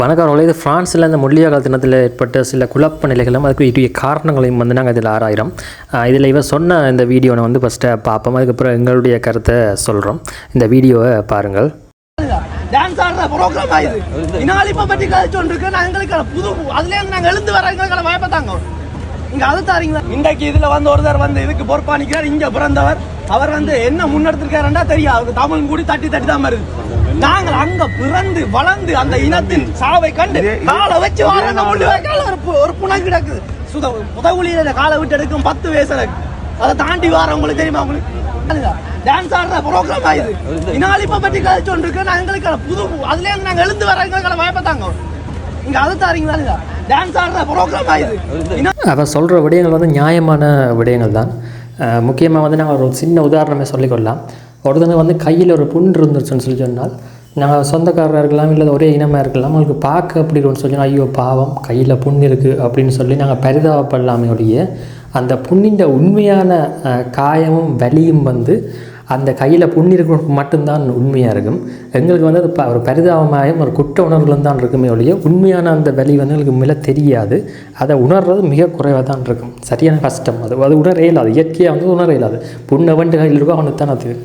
வணக்கம் அவர்களே இது பிரான்ஸில் இந்த முள்ளியாக தினத்தில் ஏற்பட்ட சில குழப்ப நிலைகளும் அதுக்கு உரிய காரணங்களையும் வந்து நாங்கள் இதில் ஆராயிரம் இதில் இவர் சொன்ன இந்த வீடியோனை வந்து ஃபஸ்ட்டு பார்ப்போம். அதுக்கப்புறம் எங்களுடைய கருத்தை சொல்கிறோம் இந்த வீடியோவை பாருங்கள். டான்ஸ் ஆடுற ப்ரோக்ராம் ஆயிடுது இனாலிப்ப பற்றி கழிச்சோண்டு நான் எங்களுக்கு புது அதுல நாங்கள் எழுந்து வர எங்களுக்கு பயப்பட்டாங்க இங்கே அது தாரீங்களா? இன்றைக்கு இதில் வந்து ஒருத்தர் வந்து இதுக்கு பொறுப்பாணிக்கிறார் இங்கே பிறந்தவர். அவர் வந்து என்ன முன்னெடுத்திருக்காருன்னா தெரியும். அவருக்கு தமிழ் கூடி தட்டி தட்டி தான் வருது. நாங்கள் அங்க பிறந்து வளர்ந்து அந்த இனத்தின் சாவை கண்டு காலை வச்சு ஒரு பு- ஒரு புணம் கிடக்குது. சுத புதவுளியில காலை விட்டு எடுக்கும் பத்து வயசு எனக்கு. அதை தாண்டி வார உங்களுக்கு தெரியுமா? உங்களுக்கு டான்ஸ் ஆடுற ப்ரோக்ராம் ஆயுது இனாலிப்ப பற்றி கழிச்சோண்டு இருக்கு நான் எங்களுக்கு புது அதுல இருந்து நாங்க எழுந்து வர எங்களுக்கு பயப்பட்டாங்க இங்க அது தாரீங்களா டான்ஸ் ஆடுற ப்ரோக்ராம் ஆயுது அவள் சொல்கிற விடயங்கள் வந்து நியாயமான விடயங்கள் தான். முக்கியமாக வந்து நாங்கள் ஒரு சின்ன உதாரணமே சொல்லிக்கொள்ளலாம் ஒருத்தனுக்கு வந்து கையில் ஒரு புண் இருந்துருச்சுன்னு சொல்லி சொன்னால் நாங்கள் சொந்தக்காரராக இருக்கலாம் இல்லை ஒரே இனமாக இருக்கலாம் அவங்களுக்கு பார்க்க அப்படி இருக்குன்னு சொல்லி ஐயோ பாவம் கையில் புண் இருக்குது அப்படின்னு சொல்லி நாங்கள் பரிதாபப்படலாமே ஒழிய அந்த புண்ணின்ற உண்மையான காயமும் வலியும் வந்து அந்த கையில் புண்ணி இருக்கிறவங்களுக்கு மட்டும்தான் உண்மையாக இருக்கும். எங்களுக்கு வந்து அது ப- ஒரு பரிதாபமாயும் ஒரு குற்ற உணர்வுகளும் தான் இருக்குமே ஒழிய உண்மையான அந்த வலி வந்து எங்களுக்கு மிக தெரியாது. அதை உணர்றது மிக குறைவாக தான் இருக்கும். சரியான கஷ்டம். அது அது உணர இயலாது இயற்கையாக வந்து உணர இயலாது புண்ணை வண்டு கையில் இருக்கோ அவனுக்கு தான் அது.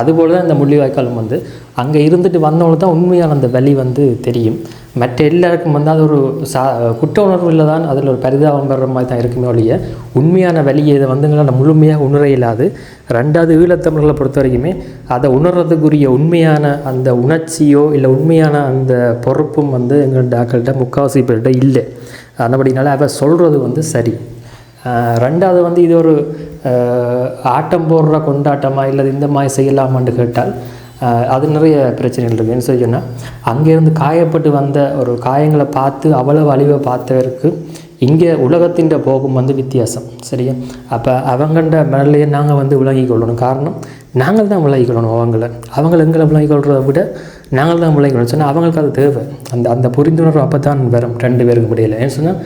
அதுபோல் தான் இந்த முள்ளிவாய்க்காலும் வந்து. அங்கே இருந்துட்டு வந்தவங்களுக்கு தான் உண்மையான அந்த வலி வந்து தெரியும். மற்ற எல்லாருக்கும் வந்து அது ஒரு சா குற்ற உணர்வு இல்லை தான் அதில் ஒரு பரிதாபம் வர்ற மாதிரி தான் இருக்குமே ஒழிய உண்மையான வழியை இதை வந்து எங்களால் முழுமையாக உணர இயலாது ரெண்டாவது ஈழத்தமிழர்களை பொறுத்த வரைக்குமே அதை உணர்றதுக்குரிய உண்மையான அந்த உணர்ச்சியோ இல்லை உண்மையான அந்த பொறுப்பும் வந்து எங்கள் டாக்கள்கிட்ட முக்கால்வாசி பேர்கிட்ட இல்லை. அந்தபடினால அவ சொல்கிறது வந்து சரி. ரெண்டாவது வந்து இது ஒரு ஆட்டம் போடுற கொண்டாட்டமா இல்லை இந்த மாதிரி செய்யலாமான்னு கேட்டால் அது நிறைய பிரச்சனைகள் இருக்குது என்ன சொல்லி சொன்னால் அங்கேருந்து காயப்பட்டு வந்த ஒரு காயங்களை பார்த்து அவ்வளவு அழிவை பார்த்தவருக்கு இங்கே உலகத்தின் போகும் வந்து வித்தியாசம். சரியா? அப்போ அவங்கண்ட மேலேயே நாங்கள் வந்து விளங்கி கொள்ளணும். காரணம் நாங்கள் தான் விளங்கிக்கொள்ளணும் கொள்ளணும் அவங்கள. அவங்கள எங்களை விளங்கி கொள்கிறத விட நாங்கள் தான் விளங்கிக்கொள்ளணும் கொள்ளணும். சொன்னால் அவங்களுக்கு அது தேவை. அந்த அந்த புரிந்துணர்வு அப்போ தான் வரும் ரெண்டு பேருக்கு முடியலை ஏன்னு சொன்னால்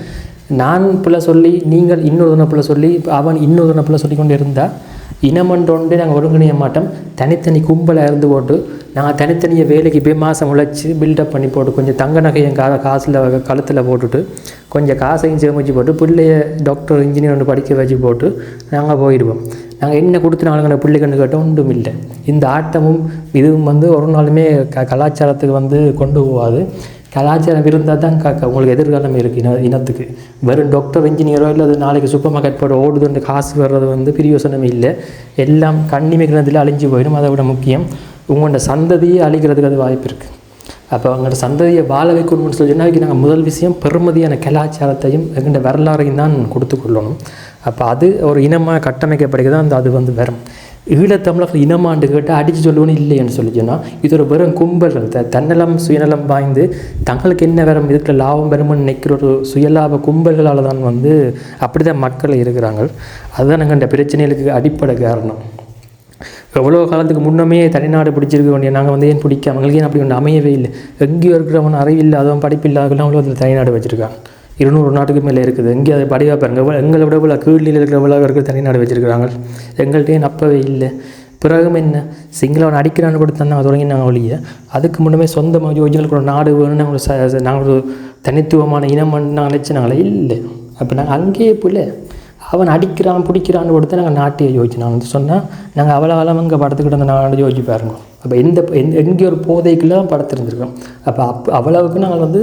நான் பிள்ளை சொல்லி நீங்கள் இன்னொரு பிள்ளை சொல்லி அவன் இன்னொரு பிள்ளை சொல்லி கொண்டு இருந்தால் இனமன்றோண்டு நாங்கள் ஒருங்கிணைய மாட்டோம். தனித்தனி கும்பலாக இருந்து போட்டு நாங்கள் தனித்தனியை வேலைக்கு போய் மாதம் உழைச்சி பில்டப் பண்ணி போட்டு கொஞ்சம் தங்க நகையும் கா காசில் கழுத்தில் போட்டுட்டு கொஞ்சம் காசையும் சேமிச்சு போட்டு பிள்ளைய டாக்டர் இன்ஜினியர் ஒன்று படிக்க வச்சு போட்டு நாங்கள் போயிடுவோம். நாங்கள் என்ன கொடுத்து நாங்கள் பிள்ளைகன்னு கேட்டால் ஒன்றும் இல்லை. இந்த ஆட்டமும் இதுவும் வந்து ஒரு நாளுமே க கலாச்சாரத்துக்கு வந்து கொண்டு போகாது. கலாச்சாரம் இருந்தால் தான் க உங்களுக்கு எதிர்காலம் இருக்குது இன இனத்துக்கு. வெறும் டாக்டர் இன்ஜினியரோ இல்லை அது நாளைக்கு சூப்பர் மார்க்கெட் போட ஓடுதுன்ற காசு வர்றது வந்து பிரியோசனமே இல்லை. எல்லாம் கண்ணிமைக்கிறதுல அழிஞ்சு போயிடும் அதை விட முக்கியம். உங்களோட சந்ததியை அழிக்கிறதுக்கு அது வாய்ப்பு இருக்குது அப்போ அவங்களோட சந்ததியை வாழ வைக்கணும்னு சொல்லி சொன்னா, நாங்கள் முதல் விஷயம் பெருமதியான கலாச்சாரத்தையும் எங்கள்கிட்ட வரலாறையும் தான் கொடுத்து கொள்ளணும். அப்போ அது ஒரு இனமாக கட்டமைக்கப்படுகிறது அந்த அது வந்து வரும். ஈழத்தமிழர்கள் இனமாண்டு கேட்டால் அடித்து சொல்லுவோன்னு இல்லைன்னு சொல்லி சொன்னால் இது ஒரு வெறும் கும்பல்கள் த தன்னலம் சுயநலம் வாய்ந்து தங்களுக்கு என்ன வரும் இதுக்கு லாபம் வரும்னு நினைக்கிற ஒரு சுயலாப கும்பல்களால் தான் வந்து அப்படி தான் மக்கள் இருக்கிறாங்க. அதுதான் நாங்கள் இந்த பிரச்சனைகளுக்கு அடிப்படை காரணம். எவ்வளோ காலத்துக்கு முன்னமே தனிநாடு பிடிச்சிருக்க வேண்டிய நாங்கள் வந்து ஏன் பிடிக்காம எங்களுக்கு ஏன் அப்படி ஒன்று அமையவே இல்லை? எங்கேயோ இருக்கிறவன் அறிவில்லாதவன் அவ்வளோ அதில் தனிநாடு வச்சுருக்கான் இருநூறு நாட்டுக்கு மேலே இருக்குது. இங்கே அதை படிவா பாருங்கள் எங்களை விட இவ்வளோ கீழ்நிலையில் இருக்கிற இவ்வளோ நாடு வச்சுருக்கிறாங்க. எங்கள்கிட்ட ஏன் அப்பவே இல்லை? பிறகும் என்ன? சிங்களவன் அடிக்கிறான்னு கூட தான் நாங்கள் தொடங்கினாங்க ஒழிய அதுக்கு முன்னமே சொந்தமாக யோஜனைகளுக்கு ஒரு நாடு வேணும்னு நாங்கள் ஒரு ச- நாங்கள் ஒரு தனித்துவமான இனம் நாங்கள் நினச்சி நாங்களே இல்லை. அப்போ நாங்கள் அங்கேயே போல அவன் அடிக்கிறான் பிடிக்கிறான்னு கொடுத்து நாங்கள் நாட்டிய யோசிச்சு வந்து சொன்னால் நாங்கள் அவ்வளோ காலம் இங்கே படத்துக்கிட்ட அந்த நாடு யோசிச்சு பாருங்க. அப்போ எந்த எந்த எங்கே ஒரு போதைக்குள்ளே தான் படுத்திருந்துருக்கோம் அப்போ அப் அவ்வளவுக்கு நாங்கள் வந்து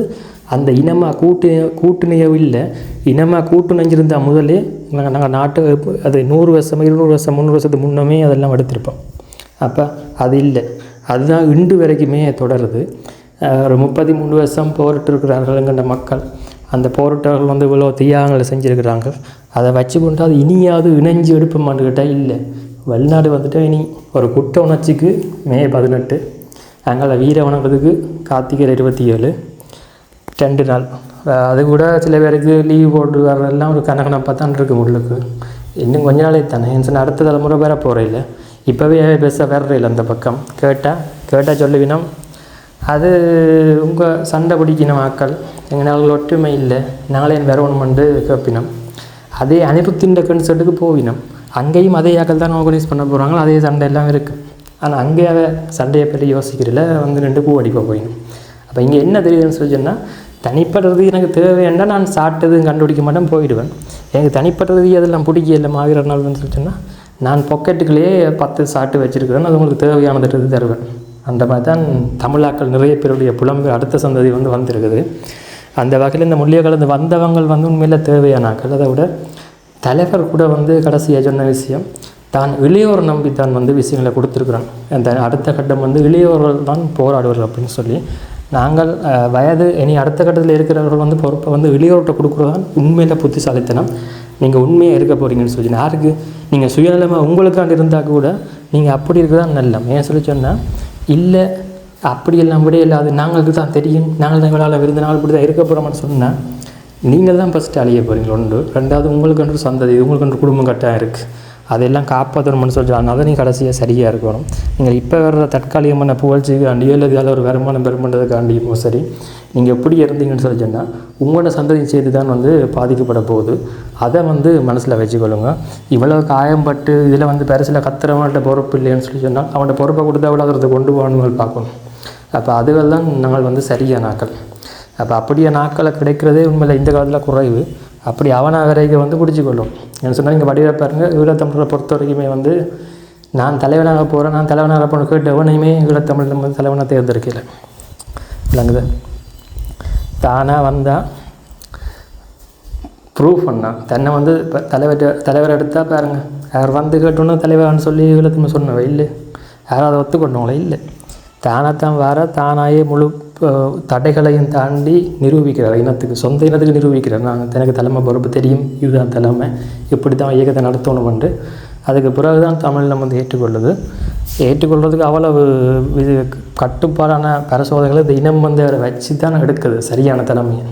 அந்த இனமாக கூட்டு கூட்டுணையோ இல்லை இனமாக கூட்டுணைஞ்சிருந்தால் முதலே நாங்கள் நாங்கள் நாட்டு அது நூறு வருஷம் இருநூறு வருஷம் முந்நூறு வருஷத்துக்கு முன்னமே அதெல்லாம் எடுத்திருப்போம். அப்போ அது இல்லை. அதுதான் இன்று வரைக்குமே தொடருது. ஒரு முப்பத்தி மூணு வருஷம் போரிட்டு இருக்கிறார்கள் மக்கள் அந்த போராட்டங்கள் வந்து இவ்வளோ தியாகங்களை செஞ்சுருக்கிறாங்க. அதை வச்சு கொண்டு அது இனியாவது இணைஞ்சு எடுப்போமான்னு கேட்டால் இல்லை. வெளிநாடு வந்துட்டு இனி ஒரு குற்ற உணர்ச்சிக்கு மே பதினெட்டு. அங்கே வீர வணங்குறதுக்கு கார்த்திகை இருபத்தி ஏழு. ரெண்டு நாள். அது கூட சில பேருக்கு லீவ் போட்டு வர்றதெல்லாம் ஒரு கணக்கணப்பாக தான் இருக்குது உள்ளுக்கு. இன்னும் கொஞ்ச நாளே தானே. என் சொன்ன அடுத்த தலைமுறை வேற போகிறேன் இப்போவே பெருசாக வர்ற இல்லை அந்த பக்கம். கேட்டால் கேட்டால் சொல்லுவினோம். அது உங்கள் சண்டை பிடிக்கணும் ஆக்கள் எங்கள் ஒற்றுமை இல்லை. நாங்களே வேற ஒன்று கேட்பினோம் அதே அனிருத்தின் கன்சர்ட்டுக்கு போவினோம். அங்கேயும் அதே ஆக்கள் தான் ஆர்கனைஸ் பண்ண போகிறாங்களோ அதே சண்டை எல்லாம் இருக்குது ஆனால் அங்கே சண்டையை பற்றி யோசிக்கிறதில்ல வந்து ரெண்டு பூ அடிக்க போயிடும் அப்போ இங்கே என்ன தெரியுதுன்னு சொல்லி சொன்னால் தனிப்பட்ட எனக்கு தேவைன்னா நான் சாப்பிட்டதும் கண்டுபிடிக்க மாட்டேன் போயிடுவேன். எனக்கு தனிப்பட்ட ரீதி அதெல்லாம் பிடிக்கல மாவீர நாள்னு சொன்னால் நான் பாக்கெட்டுக்குள்ளேயே பத்து சாட்டு வச்சுருக்கிறேன் அது உங்களுக்கு தேவையானது தருவேன். அந்த மாதிரி தான் தமிழாக்கள் நிறைய பேருடைய புலம்பு அடுத்த சந்ததி வந்து வந்திருக்குது. அந்த வகையில் இந்த முள்ளிய கலந்து வந்தவங்கள் வந்து உண்மையில் தேவையானாக்கள். அதை விட தலைவர் கூட வந்து கடைசியாக சொன்ன விஷயம் தான் இளையோர் நம்பி தான் வந்து விஷயங்களை கொடுத்துருக்குறான். அந்த அடுத்த கட்டம் வந்து இளையோர்கள் தான் போராடுவார்கள் அப்படின்னு சொல்லி நாங்கள் வயது இனி அடுத்த கட்டத்தில் இருக்கிறவர்கள் வந்து பொறுப்பை வந்து இளையோர்கிட்ட கொடுக்குறதான் உண்மையில் புத்திசாலித்தனம். நீங்கள் உண்மையாக இருக்க போகிறீங்கன்னு சொல்லி யாருக்கு நீங்கள் சுயநலமாக உங்களுக்காண்டி இருந்தால் கூட நீங்கள் அப்படி இருக்கிறதா நல்ல ஏன் சொல்லி சொன்னால் இல்லை அப்படியெல்லாம் விட இல்லாது நாங்களுக்கு தான் தெரியும் நாங்கள் தான் எங்களால் விருந்த நாள் இப்படி தான் இருக்க போகிறோம்னு சொன்னால் நீங்கள் தான் ஃபஸ்ட்டு அழிய போகிறீங்க ஒன்று ரெண்டாவது உங்களுக்கு ஒன்று சந்ததி உங்களுக்கு ஒன்று குடும்பம் கட்டாக இருக்குது அதெல்லாம் காப்பாற்றணும்னு சொல்லி அதை நீ கடைசியாக சரியாக இருக்கணும். நீங்கள் இப்போ வர்ற தற்காலிகமான புகழ்ச்சிக்காண்டியோ இல்லை இதால் ஒரு வருமானம் பெருமன்றதுக்காண்டியும் சரி நீங்கள் எப்படி இருந்தீங்கன்னு சொல்லி சொன்னால் உங்களோட சந்ததி செய்து தான் வந்து பாதிக்கப்பட போகுது. அதை வந்து மனசில் வச்சுக்கொள்ளுங்க. இவ்வளோ காயம்பட்டு இதில் வந்து பெருசில் கத்துறவன்கிட்ட பொறுப்பு இல்லைன்னு சொல்லி சொன்னால் அவன்கிட்ட பொறுப்பை கொடுத்தா அவ்வளோ அதை கொண்டு போகணுங்கள் பார்க்கணும். அப்போ அதுகள் தான் நாங்கள் வந்து சரியான நாட்கள். அப்போ அப்படியே நாட்களை கிடைக்கிறதே உண்மையில் இந்த காலத்தில் குறைவு. அப்படி அவன வந்து வந்து பிடிச்சிக்கொள்ளும். என்ன சொன்னால் இங்கே வடிவாக பாருங்க ஈழத்தமிழரை பொறுத்த வரைக்குமே வந்து நான் தலைவனாக போகிறேன் நான் தலைவனாக போன கேட்டு எவனையுமே ஈழத்தமிழ் வந்து தலைவனாக தேர்ந்தெடுக்கல. விளங்குது. தானாக வந்தால் ப்ரூவ் பண்ணான் தன்னை வந்து இப்போ தலைவர் தலைவர் எடுத்தால் பாருங்க. யார் வந்து கேட்டோன்னு தலைவர்னு சொல்லி ஈழத்தமிழ் சொன்னவ இல்லை. யாராவது ஒத்துக்கொண்டவங்களே இல்லை. தானாத்தான் வர தானாயே முழு தடைகளையும் தாண்டி நிரூபிக்கிறார் இனத்துக்கு சொந்த இனத்துக்கு நிரூபிக்கிறார். நான் எனக்கு தலைமை பொறுப்பு தெரியும் இதுதான் தலைமை. இப்படி தான் இயக்கத்தை நடத்தணும் என்று. அதுக்கு பிறகு தான் தமிழ் நம்ம வந்து ஏற்றுக்கொள்ளுது. ஏற்றுக்கொள்றதுக்கு அவ்வளவு இது கட்டுப்பாடான பரிசோதனைகளை இந்த இனம் வந்து அவரை வச்சு தான் எடுக்குது சரியான தலைமையை.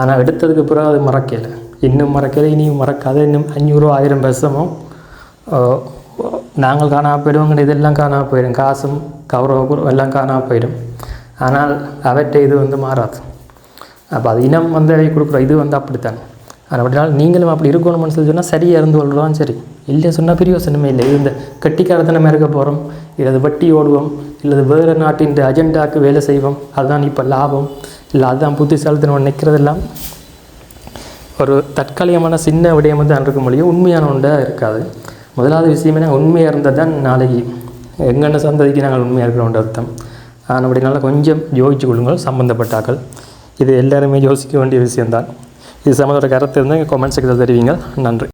ஆனால் எடுத்ததுக்கு பிறகு அது மறக்கலை. இன்னும் மறக்கலை இனியும் மறக்காத. இன்னும் அஞ்சூறு ஆயிரம் வருஷமோ நாங்கள் காணாம போயிடுவோங்கிற இதெல்லாம் காணா போயிடும். காசும் கௌரவம் எல்லாம் காணாம போயிடும். ஆனால் அவற்றை இது வந்து மாறாது. அப்போ அது இனம் வந்து கொடுக்குறோம். இது வந்து அப்படித்தான். ஆனால் அப்படினாலும் நீங்களும் அப்படி இருக்கணும்னு சொல்லி சொன்னால் சரியாக இருந்து கொள்கிறோம் சரி. இல்லை சொன்னால் பிரயோசனமே இல்லை. இது இந்த கட்டிக்காரத்தனமாக இருக்க போகிறோம். இல்லை அது வட்டி ஓடுவோம். இல்லை வேறு நாட்டின் அஜெண்டாவுக்கு வேலை செய்வோம். அதுதான் இப்போ லாபம். இல்லை அதுதான் புத்திசாலித்தனம் நிற்கிறதெல்லாம். ஒரு தற்காலிகமான சின்ன விடயம் தான் இருக்க முடியும் உண்மையான ஒன்றாக இருக்காது. முதலாவது விஷயமே நாங்கள் உண்மையாக இருந்தால் தான் நாளைக்கு எங்கென்ன சந்ததிக்கு நாங்கள் உண்மையாக இருக்கிறோன்ற அர்த்தம். ஆனால் கொஞ்சம் யோசிச்சு கொள்ளுங்கள் சம்மந்தப்பட்டாக்கள் இது எல்லாருமே யோசிக்க வேண்டிய விஷயம்தான். இது சம்மந்தப்பட்ட கருத்து இருந்தால் கமெண்ட் செக்ஷனில் தெரிவிங்க நன்றி.